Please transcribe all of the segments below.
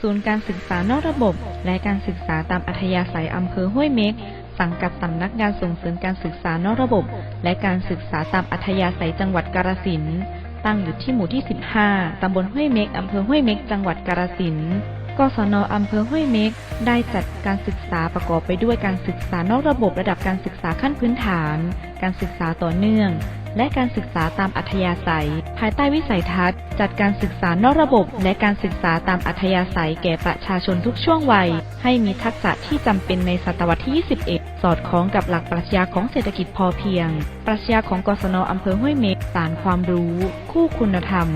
ศูนย์การศึกษานอกระบบ และการศึกษาตามอัธยาศัยอำเภอห้วยเม็ก สังกัดสำนักงานส่งเสริมการศึกษานอกระบบ และการศึกษาตามอัธยาศัยจังหวัดกาฬสินธุ์ตั้งอยู่ที่หมู่ที่ 15 ตำบลห้วยเม็ก อำเภอห้วยเม็ก จังหวัดกาฬสินธุ์กศนอำเภอห้วยเม็ก ได้จัดการศึกษาประกอบไปด้วยการศึกษานอกระบบระดับการศึกษาขั้นพื้นฐาน การศึกษาต่อเนื่อง และการศึกษาตามอัธยาศัย ภายใต้วิสัยทัศน์ จัดการศึกษานอกระบบ และการศึกษาตามอัธยาศัยแก่ประชาชนทุกช่วงวัย ให้มีทักษะที่จำเป็นในศตวรรษที่ 21 สอดคล้องกับหลักปรัชญาของเศรษฐกิจพอเพียง ปรัชญาของกศนอำเภอห้วยเม็กสารความรู้ คู่คุณธรรม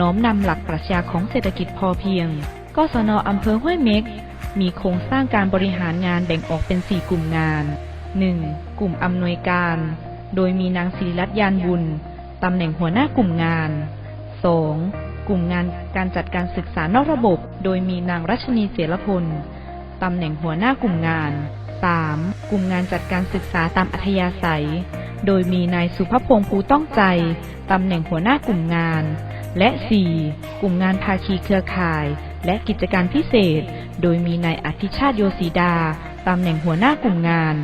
น้อมนำหลักปรัชญาของเศรษฐกิจพอเพียง กศนอำเภอห้วยเม็กมีโครงสร้างการบริหารงานแบ่งออกเป็น 4 กลุ่มงาน 1. กลุ่มอำนวยการ โดยมีนางศิริรัตน์ยานบุญตำแหน่งหัวหน้ากลุ่มงาน 2. กลุ่มงานการจัดการศึกษานอกระบบ โดยมีนางรัชนีเสรพลตำแหน่งหัวหน้ากลุ่มงาน 3. กลุ่มงานจัดการศึกษาตามอัธยาศัย โดยมีนายสุภพงษ์ภูต้องใจตำแหน่งหัวหน้ากลุ่มงาน และ 4. กลุ่มงานภาคีเครือข่าย และกิจการพิเศษ โดยมีนายอธิชาติโยศีดาตำแหน่งหัวหน้ากลุ่มงาน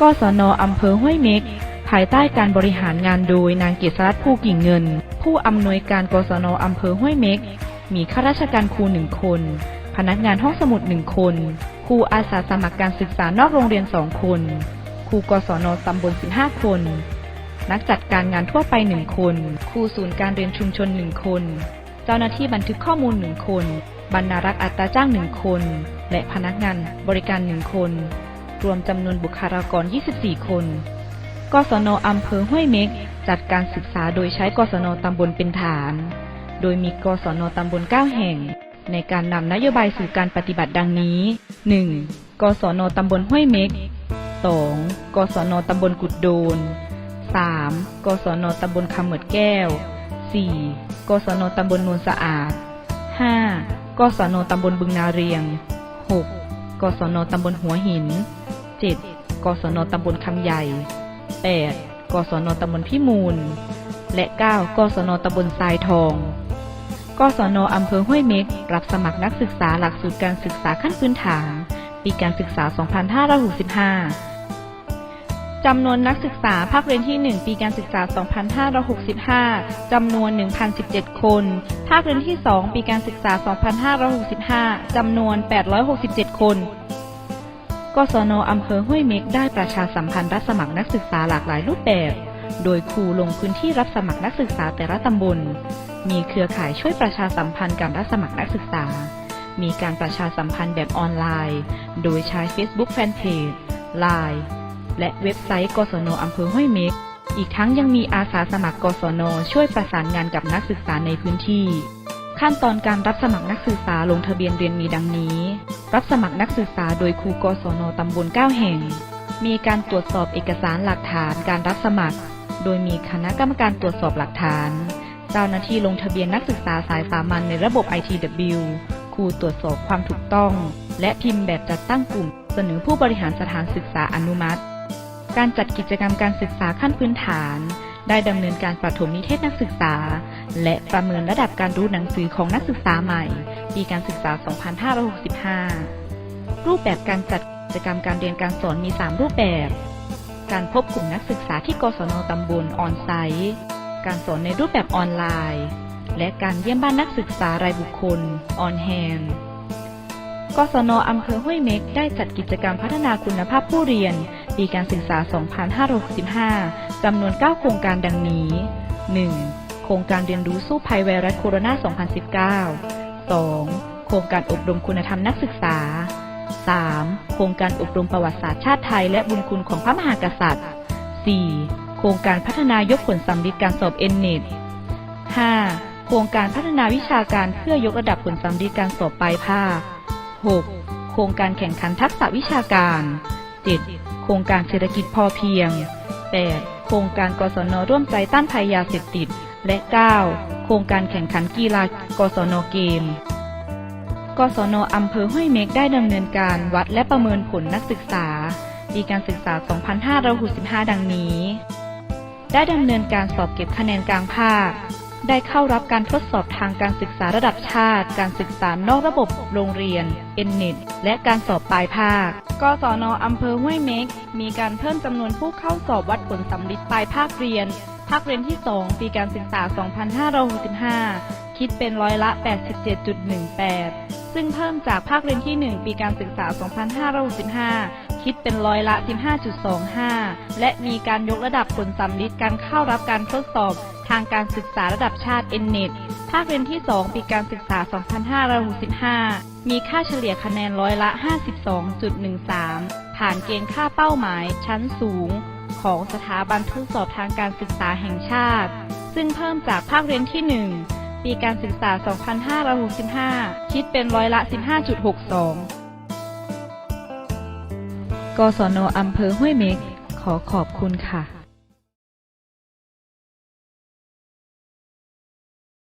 กศนอำเภอห้วยเม็ก ภายใต้การบริหารงานโดยนางเกษรัตน์ภูกิ่งเงิน ผู้อำนวยการกศนอำเภอห้วยเม็ก มีข้าราชการครูหนึ่งคน พนักงานห้องสมุดหนึ่งคนครูอาสาสมัครการศึกษานอกโรงเรียนสองคนครูกศนตำบล 15 คน นักจัดการงานทั่วไปหนึ่งคน ครูศูนย์การเรียนชุมชนหนึ่งคน เจ้าหน้าที่บันทึกข้อมูลหนึ่งคน บรรณารักษ์อัตราจ้างหนึ่งคน และพนักงานบริการหนึ่งคน รวมจำนวนบุคลากร 24 คน กศนอำเภอห้วยเม็ก จัดการศึกษาโดยใช้กศนตำบลเป็นฐาน โดยมีกศนตำบล 9 แห่ง ในการนำนโยบายสู่การปฏิบัติดังนี้ 1. กศนตำบลห้วยเม็ก 2. กศนตำบลกุดโดน 3. กศนตำบลคำเหมือดแก้ว 4. กศนตำบลนวลสะอาด 5. กศนตำบลบึงนาเรียง 6. กศนตำบลหัวหิน 7. กศนตำบลคำใหญ่ 8. กศนตำบลพิมูล และ 9. กศนตำบลทรายทอง กศนอำเภอห้วยเม็ก รับสมัครนักศึกษาหลักสูตรการศึกษาขั้นพื้นฐาน ปีการศึกษา 2565 จำนวนนักศึกษาภาคเรียนที่ 1 ปีการศึกษา 2565 จำนวน 1,017 คน ภาคเรียนที่ 2 ปีการศึกษา 2565 จำนวน 867 คน กศนอำเภอห้วยเม็กได้ประชาสัมพันธ์รับสมัครนักศึกษาหลากหลายรูปแบบ โดยครูลงพื้นที่รับสมัครนักศึกษาแต่ละตำบล มีเครือข่ายช่วยประชาสัมพันธ์การรับสมัครนักศึกษา มีการประชาสัมพันธ์แบบออนไลน์ โดยใช้ Facebook Fanpage Line และเว็บไซต์ กศนอำเภอห้วยเม็ก อีกทั้งยังมีอาสาสมัคร กศน ช่วยประสานงานกับนักศึกษาในพื้นที่ ขั้นตอนการรับสมัครนักศึกษาลงทะเบียนเรียนมีดังนี้ รับสมัครนักศึกษาโดยครูกศนตำบล9แห่ง มีการตรวจสอบเอกสารหลักฐานการรับสมัคร โดยมีคณะกรรมการตรวจสอบหลักฐาน เจ้าหน้าที่ลงทะเบียนนักศึกษาสายสามัญในระบบ ITW ครูตรวจสอบความถูกต้อง และพิมพ์แบบจัดตั้งกลุ่ม เสนอผู้บริหารสถานศึกษาอนุมัติ การจัดกิจกรรมการศึกษาขั้นพื้นฐาน ได้ดำเนินการประถมนิเทศนักศึกษา และประเมินระดับการรู้หนังสือของนักศึกษาใหม่ ปีการศึกษา 2565 รูปแบบการจัดกิจกรรมการเรียนการสอนมี 3 รูปแบบ การพบกลุ่มนักศึกษาที่กศนตำบลออนไซต์ การสอนในรูปแบบออนไลน์ และการเยี่ยมบ้านนักศึกษารายบุคคลออนแฮนกศนอำเภอห้วยเม็กได้จัดกิจกรรมพัฒนาคุณภาพผู้เรียน ปีการศึกษา 2565 จำนวน 9 โครงการดังนี้ 1. โครงการเรียนรู้สู้ภัยไวรัสโคโรนา 2019 2. โครงการอบรมคุณธรรมนักศึกษา 3. โครงการอบรมประวัติศาสตร์ชาติไทยและบุญคุณของพระมหากษัตริย์ 4. โครงการพัฒนายกผลสำลิดการสอบเอ็นเน็ต 5. โครงการพัฒนาวิชาการเพื่อยกระดับผลสำลิดการสอบปลายภาค 6. โครงการแข่งขันทักษะวิชาการ 7. โครงการเศรษฐกิจพอเพียง 8. โครงการกศนร่วมใจต้านภัยยาเสพติด และ 9. โครงการแข่งขันกีฬากศนเกม กศนอำเภอห้วยเม็กได้ดำเนินการวัดและประเมินผลนักศึกษา ปีการศึกษา 2565 ดังนี้ ได้ดำเนินการสอบเก็บคะแนนกลางภาค ได้เข้ารับการทดสอบทางการศึกษาระดับชาติ การศึกษานอกระบบโรงเรียนเอ็นเน็ตและการสอบปลายภาค กศนอำเภอห้วยเม็กมีการเพิ่มจำนวนผู้เข้าสอบวัดผลสำลิดปลายภาคเรียน ภาคเรียนที่ 2 ปีการศึกษา 2565 คิดเป็นร้อยละ 87.18 ซึ่งเพิ่มจากภาคเรียนที่ 1 ปีการศึกษา 2565 คิดเป็นร้อยละ 15.25 และมีการยกระดับผลสำลิดการเข้ารับการทดสอบทางการศึกษาระดับชาติ n n e t ภาคเรียนที่ 2 ปีการศึกษา 2565 มีค่าเฉลี่ยคะแนนร้อยละ 52.13 ผ่านเกณฑ์ค่าเป้าหมายชั้นสูง ของสถาบันทดสอบทางการศึกษาแห่งชาติ ซึ่งเพิ่มจากภาคเรียนที่ 1 ปีการศึกษา 2565 คิดเป็นร้อยละ 15.62 กศนอำเภอห้วยเม็ก ขอขอบคุณค่ะ